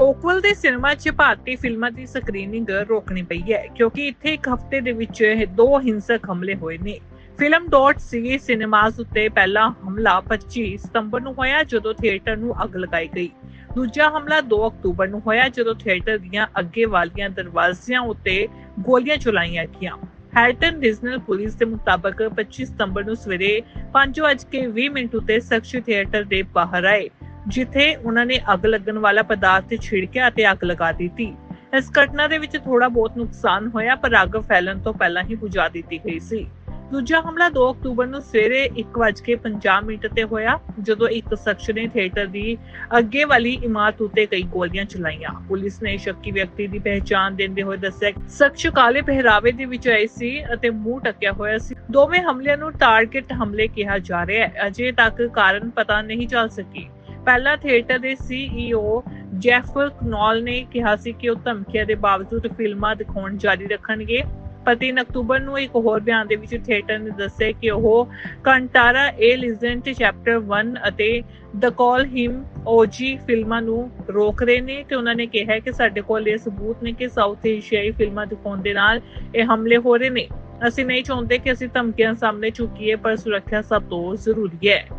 ਓਕਵਲ ਦੇ ਸਿਨੇਮਾ 'ਚ ਭਾਰਤੀ ਫਿਲਮਾਂ ਦੀ ਸਕਰੀਨਿੰਗ ਰੋਕਣੀ ਪਈ ਹੈ, ਕਿਉਂਕਿ ਇੱਥੇ ਇੱਕ ਹਫ਼ਤੇ ਦੇ ਵਿੱਚ ਇਹ ਦੋ ਹਿੰਸਕ ਹਮਲੇ ਹੋਏ ਨੇ। ਫਿਲਮ ਡਾਟ ਸੀ ਸਿਨੇਮਾਸ ਉੱਤੇ ਪਹਿਲਾ ਹਮਲਾ 25 ਸਤੰਬਰ ਨੂੰ ਹੋਇਆ ਜਦੋਂ ਥੀਏਟਰ ਨੂੰ ਅੱਗ ਲਗਾਈ ਗਈ। ਦੂਜਾ ਹਮਲਾ 2 ਅਕਤੂਬਰ ਨੂੰ ਹੋਇਆ ਜਦੋਂ ਥੀਏਟਰ ਦੀਆਂ ਅੱਗੇ ਵਾਲੀਆਂ ਦਰਵਾਜ਼ਿਆਂ ਉੱਤੇ ਗੋਲੀਆਂ ਚਲਾਈਆਂ ਗਈਆਂ। ਹੈਲਟਨ ਰੀਜਨਲ ਪੁਲਿਸ ਦੇ ਮੁਤਾਬਕ 25 ਸਤੰਬਰ ਨੂੰ ਸਵੇਰੇ 5:20 ਮਿੰਟ ਉੱਤੇ ਸਖਸ਼ ਥੀਏਟਰ ਦੇ ਬਾਹਰ ਆਏ। ਜਿੱਥੇ ਉਹਨਾਂ ਨੇ ਅੱਗ ਲੱਗਣ ਵਾਲਾ ਪਦਾਰਥ ਛਿੜਕਿਆ ਅਤੇ ਅੱਗ ਲਗਾ ਦਿੱਤੀ। ਇਸ ਘਟਨਾ ਦੇ ਵਿੱਚ ਥੋੜਾ ਬਹੁਤ ਨੁਕਸਾਨ ਹੋਇਆ, ਪਰ ਅੱਗ ਫੈਲਣ ਤੋਂ ਪਹਿਲਾਂ ਹੀ ਬੁਝਾ ਦਿੱਤੀ ਗਈ ਸੀ। ਦੂਜਾ ਹਮਲਾ 2 ਅਕਤੂਬਰ ਨੂੰ ਸਵੇਰੇ 1:50 ਮਿੰਟ ਤੇ ਹੋਇਆ, ਜਦੋਂ ਇੱਕ ਸ਼ਖਸ ਨੇ ਥੀਏਟਰ ਦੀ ਅੱਗੇ ਵਾਲੀ ਇਮਾਰਤ ਉੱਤੇ ਕਈ ਗੋਲੀਆਂ ਚਲਾਈਆਂ। ਪੁਲਿਸ ਨੇ ਸ਼ੱਕੀ ਵਿਅਕਤੀ ਦੀ ਪਹਿਚਾਣ ਦਿੰਦੇ ਹੋਏ ਦੱਸਿਆ ਕਿ ਸ਼ਖਸ ਕਾਲੇ ਪਹਿਰਾਵੇ ਦੇ ਵਿੱਚ ਆਏ ਸੀ ਅਤੇ ਮੂੰਹ ਟੱਕਿਆ ਹੋਇਆ ਸੀ। ਦੋਵੇਂ ਹਮਲਿਆਂ ਨੂੰ ਟਾਰਗੇਟ ਹਮਲੇ ਕਿਹਾ ਜਾ ਰਿਹਾ ਹੈ। ਅਜੇ ਤੱਕ ਕਾਰਨ ਪਤਾ ਨਹੀਂ ਚੱਲ ਸਕੀ। ਪਹਿਲਾ ਥੀਏਟਰ ਦੇ ਸੀਈਓ ਜੈਫ ਕਨੌਲ ਨੇ ਕਿਹਾ ਸੀ ਕਿ ਉਹ ਧਮਕੀਆਂ ਦੇ ਬਾਵਜੂਦ ਫਿਲਮਾਂ ਦਿਖਾਉਣ ਜਾਰੀ ਰੱਖਣਗੇ। ਪਰ 3 ਅਕਤੂਬਰ ਨੂੰ ਇੱਕ ਹੋਰ ਬਿਆਨ ਦੇ ਵਿੱਚ ਥੀਏਟਰ ਨੇ ਦੱਸਿਆ ਕਿ ਉਹ ਕੰਟਾਰਾ ਏ ਲਿਜੈਂਟ ਚੈਪਟਰ 1 ਅਤੇ ਦ ਕਾਲ ਹਿਮ ਓਜੀ ਫਿਲਮਾਂ ਨੂੰ ਰੋਕ ਰਹੇ ਨੇ ਤੇ ਉਹਨਾਂ ਨੇ ਕਿਹਾ ਕਿ ਸਾਡੇ ਕੋਲ ਇਹ ਸਬੂਤ ਨੇ ਕਿ ਸਾਊਥ ਏਸ਼ੀਆਈ ਫਿਲਮਾਂ ਦਿਖਾਉਣ ਦੇ ਨਾਲ ਇਹ ਹਮਲੇ ਹੋ ਰਹੇ ਨੇ। ਅਸੀਂ ਨਹੀਂ ਚਾਹੁੰਦੇ ਕਿ ਅਸੀਂ ਧਮਕੀਆਂ ਸਾਹਮਣੇ ਚੁੱਕੀਏ, ਪਰ ਸੁਰੱਖਿਆ ਸਭ ਤੋਂ ਜ਼ਰੂਰੀ ਹੈ।